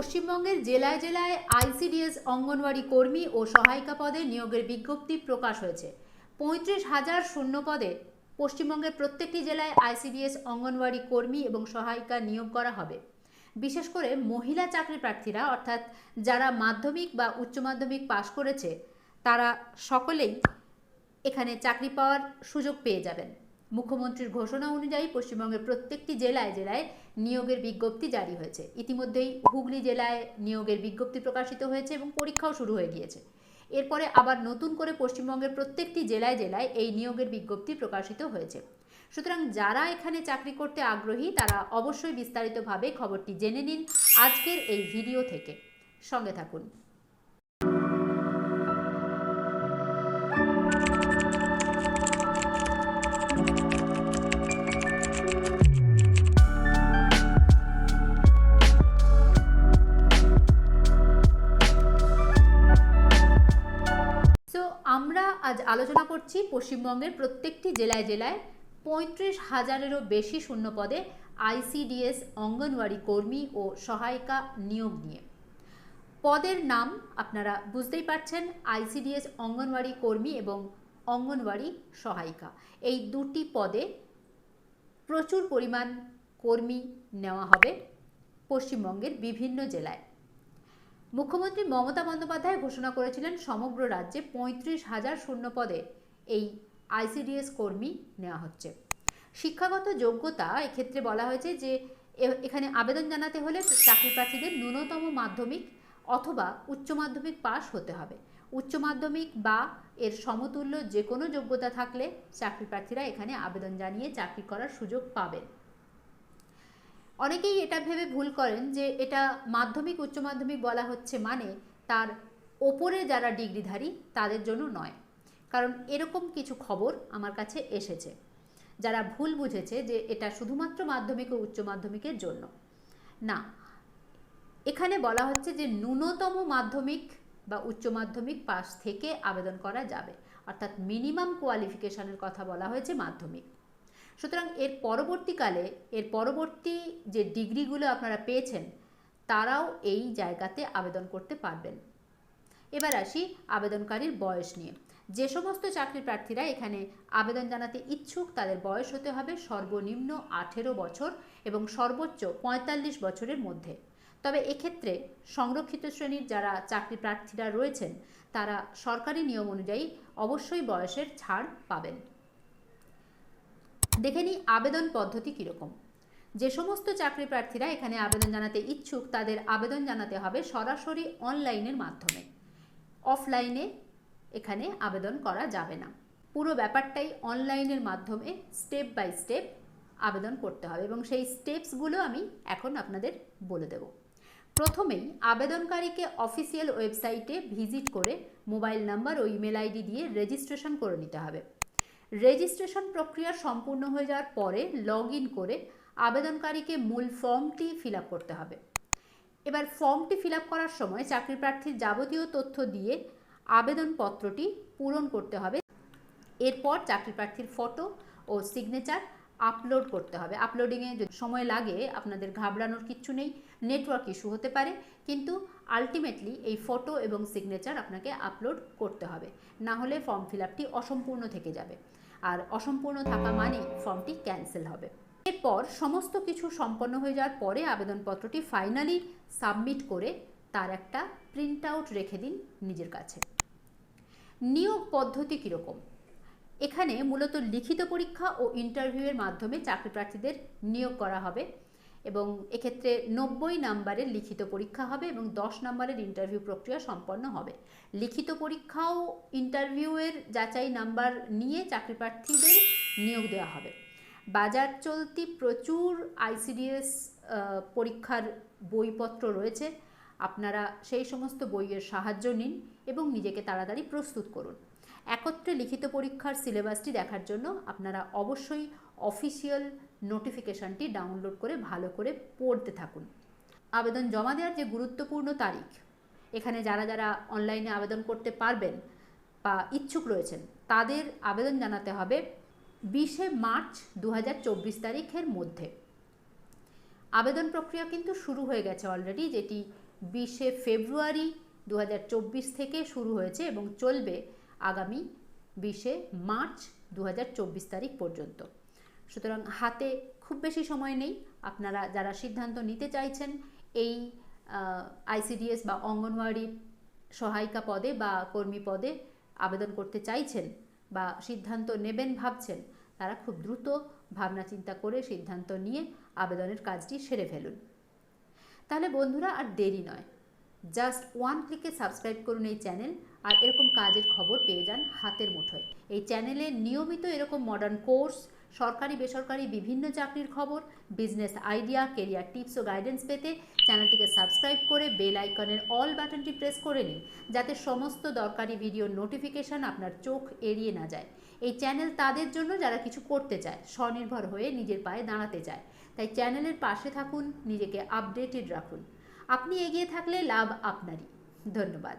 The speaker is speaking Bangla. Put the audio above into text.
পশ্চিমবঙ্গের জেলায় জেলায় আইসিডিএস অঙ্গনওয়াড়ি কর্মী ও সহায়িকা পদে নিয়োগের বিজ্ঞপ্তি প্রকাশ হয়েছে। পঁয়ত্রিশ হাজার শূন্য পদে পশ্চিমবঙ্গের প্রত্যেকটি জেলায় আইসিডিএস অঙ্গনওয়াড়ি কর্মী এবং সহায়িকা নিয়োগ করা হবে। বিশেষ করে মহিলা চাকরি প্রার্থীরা, অর্থাৎ যারা মাধ্যমিক বা উচ্চ মাধ্যমিক পাশ করেছে, তারা সকলেই এখানে চাকরি পাওয়ার সুযোগ পেয়ে যাবেন। মুখ্যমন্ত্রীর ঘোষণা অনুযায়ী পশ্চিমবঙ্গের প্রত্যেকটি জেলায় জেলায় নিয়োগের বিজ্ঞপ্তি জারি হয়েছে। ইতিমধ্যেই হুগলি জেলায় নিয়োগের বিজ্ঞপ্তি প্রকাশিত হয়েছে এবং পরীক্ষাও শুরু হয়ে গিয়েছে। এরপরে আবার নতুন করে পশ্চিমবঙ্গের প্রত্যেকটি জেলায় জেলায় এই নিয়োগের বিজ্ঞপ্তি প্রকাশিত হয়েছে। সুতরাং যারা এখানে চাকরি করতে আগ্রহী, তারা অবশ্যই বিস্তারিতভাবে খবরটি জেনে নিন আজকের এই ভিডিও থেকে। সঙ্গে থাকুন। করছি, পশ্চিমবঙ্গের প্রত্যেকটি জেলায় জেলায় পঁয়ত্রিশ হাজারেরও বেশি শূন্য পদে আইসিডিএস, অঙ্গনওয়াড়ি কর্মী ও সহায়িকা নিয়োগ নিয়ে। পদের নাম আপনারা বুঝতেই পারছেন, আইসিডিএস, অঙ্গনওয়াড়ি কর্মী এবং অঙ্গনওয়াড়ি সহায়িকা। এই দুটি পদে প্রচুর পরিমাণ কর্মী নেওয়া হবে পশ্চিমবঙ্গের বিভিন্ন জেলায়। মুখ্যমন্ত্রী মমতা বন্দ্যোপাধ্যায় ঘোষণা করেছিলেন, সমগ্র রাজ্যে পঁয়ত্রিশ হাজার শূন্য পদে এই আইসিডিএস কর্মী নেওয়া হচ্ছে। শিক্ষাগত যোগ্যতা এক্ষেত্রে বলা হয়েছে যে এখানে আবেদন জানাতে হলে চাকরি প্রার্থীদের ন্যূনতম মাধ্যমিক অথবা উচ্চ মাধ্যমিক পাশ হতে হবে। উচ্চ মাধ্যমিক বা এর সমতুল্য যে কোনো যোগ্যতা থাকলে চাকরি প্রার্থীরা এখানে আবেদন জানিয়ে চাকরি করার সুযোগ পাবেন। অনেকেই এটা ভেবে ভুল করেন যে, এটা মাধ্যমিক, উচ্চ মাধ্যমিক বলা হচ্ছে মানে তার ওপরে যারা ডিগ্রিধারী তাদের জন্য নয়। কারণ এরকম কিছু খবর আমার কাছে এসেছে, যারা ভুল বুঝেছে যে এটা শুধুমাত্র মাধ্যমিক ও উচ্চ মাধ্যমিকের জন্য। না, এখানে বলা হচ্ছে যে ন্যূনতম মাধ্যমিক বা উচ্চ মাধ্যমিক পাস থেকে আবেদন করা যাবে, অর্থাৎ মিনিমাম কোয়ালিফিকেশনের কথা বলা হয়েছে মাধ্যমিক। সুতরাং এর পরবর্তীকালে, এর পরবর্তী যে ডিগ্রিগুলো আপনারা পেয়েছেন, তারাও এই জায়গাতে আবেদন করতে পারবেন। এবার আসি আবেদনকারীর বয়স নিয়ে। যে সমস্ত চাকরি প্রার্থীরা এখানে আবেদন জানাতে ইচ্ছুক, তাদের বয়স হতে হবে সর্বনিম্ন আঠেরো বছর এবং সর্বোচ্চ পঁয়তাল্লিশ বছরের মধ্যে। তবে এক্ষেত্রে সংরক্ষিত শ্রেণির যারা চাকরি প্রার্থীরা রয়েছেন, তারা সরকারি নিয়ম অনুযায়ী অবশ্যই বয়সের ছাড় পাবেন। দেখে নিই আবেদন পদ্ধতি কীরকম। যে সমস্ত চাকরি প্রার্থীরা এখানে আবেদন জানাতে ইচ্ছুক, তাদের আবেদন জানাতে হবে সরাসরি অনলাইনের মাধ্যমে। অফলাইনে এখানে আবেদন করা যাবে না। পুরো ব্যাপারটাই অনলাইনের মাধ্যমে স্টেপ বাই স্টেপ আবেদন করতে হবে এবং সেই স্টেপসগুলো আমি এখন আপনাদের বলে দেব। প্রথমেই আবেদনকারীকে অফিসিয়াল ওয়েবসাইটে ভিজিট করে মোবাইল নাম্বার ও ইমেল আইডি দিয়ে রেজিস্ট্রেশন করে নিতে হবে। রেজিস্ট্রেশন প্রক্রিয়া সম্পূর্ণ হয়ে যাওয়ার পরে লগ করে আবেদনকারীকে মূল ফর্মটি ফিল করতে হবে। এবার ফর্মটি ফিল করার সময় চাকরি প্রার্থীর যাবতীয় তথ্য দিয়ে আবেদনপত্রটি পূরণ করতে হবে। এরপর চাকরি প্রার্থীর ফটো ও সিগনেচার আপলোড করতে হবে। আপলোডিংয়ে যদি সময় লাগে, আপনাদের ঘাবড়ানোর কিচ্ছু নেই নেটওয়ার্ক ইস্যু হতে পারে, কিন্তু আলটিমেটলি এই ফটো এবং সিগনেচার আপনাকে আপলোড করতে হবে। না হলে ফর্ম ফিল আপটি অসম্পূর্ণ থেকে যাবে। আর অসম্পূর্ণ থাকা মানেই ফর্মটি ক্যান্সেল হবে। এরপর সমস্ত কিছু সম্পন্ন হয়ে যাওয়ার পরে আবেদনপত্রটি ফাইনালি সাবমিট করে তার একটা প্রিন্ট আউট রেখে দিন নিজের কাছে। নিয়োগ পদ্ধতি কীরকম? এখানে মূলত লিখিত পরীক্ষা ও ইন্টারভিউয়ের মাধ্যমে চাকরি প্রার্থীদের নিয়োগ করা হবে এবং এক্ষেত্রে নব্বই নাম্বারের লিখিত পরীক্ষা হবে এবং দশ নাম্বারের ইন্টারভিউ প্রক্রিয়া সম্পন্ন হবে। লিখিত পরীক্ষাও ইন্টারভিউয়ের যাচাই নাম্বার নিয়ে চাকরি প্রার্থীদের নিয়োগ দেওয়া হবে। বাজার চলতি প্রচুর আইসিডিএস পরীক্ষার বইপত্র রয়েছে। আপনারা সেই সমস্ত বইয়ের সাহায্য নিন এবং নিজেকে তাড়াতাড়ি প্রস্তুত করুন। একত্রে লিখিত পরীক্ষার সিলেবাসটি দেখার জন্য আপনারা অবশ্যই অফিসিয়াল নোটিফিকেশানটি ডাউনলোড করে ভালো করে পড়তে থাকুন। আবেদন জমা দেওয়ার যে গুরুত্বপূর্ণ তারিখ, এখানে যারা যারা অনলাইনে আবেদন করতে পারবেন বা ইচ্ছুক রয়েছেন, তাদের আবেদন জানাতে হবে বিশে মার্চ দু হাজার চব্বিশ তারিখের মধ্যে। আবেদন প্রক্রিয়া কিন্তু শুরু হয়ে গেছে অলরেডি, যেটি বিশে ফেব্রুয়ারি দু হাজার চব্বিশ থেকে শুরু হয়েছে এবং চলবে আগামী বিশে মার্চ দু হাজার চব্বিশ তারিখ পর্যন্ত। সুতরাং হাতে খুব বেশি সময় নেই। আপনারা যারা সিদ্ধান্ত নিতে চাইছেন এই আইসিডিএস বা অঙ্গনওয়াড়ি সহায়িকা পদে বা কর্মী পদে আবেদন করতে চাইছেন বা সিদ্ধান্ত নেবেন ভাবছেন, তারা খুব দ্রুত ভাবনা চিন্তা করে সিদ্ধান্ত নিয়ে আবেদনের কাজটি সেরে ফেলুন। তাহলে বন্ধুরা আর দেরি নয়। জাস্ট ওয়ান ক্লিকে সাবস্ক্রাইব করুন এই চ্যানেল আর এরকম কাজের খবর পেয়ে যান হাতের মুঠোয়। এই চ্যানেলে নিয়মিত এরকম মডার্ন কোর্স সরকারি, বেসরকারি বিভিন্ন চাকরির খবর বিজনেস আইডিয়া কেরিয়ার টিপস ও গাইডেন্স পেতে চ্যানেলটিকে সাবস্ক্রাইব করে বেল আইকনের অল বাটনটি প্রেস করে নিন, যাতে সমস্ত দরকারি ভিডিওর নোটিফিকেশান আপনার চোখ এড়িয়ে না যায়। এই চ্যানেল তাদের জন্য যারা কিছু করতে চায়, স্বনির্ভর হয়ে নিজের পায়ে দাঁড়াতে চায়। তাই চ্যানেলের পাশে থাকুন, নিজেকে আপডেটেড রাখুন। আপনি এগিয়ে থাকলে লাভ আপনারই। ধন্যবাদ।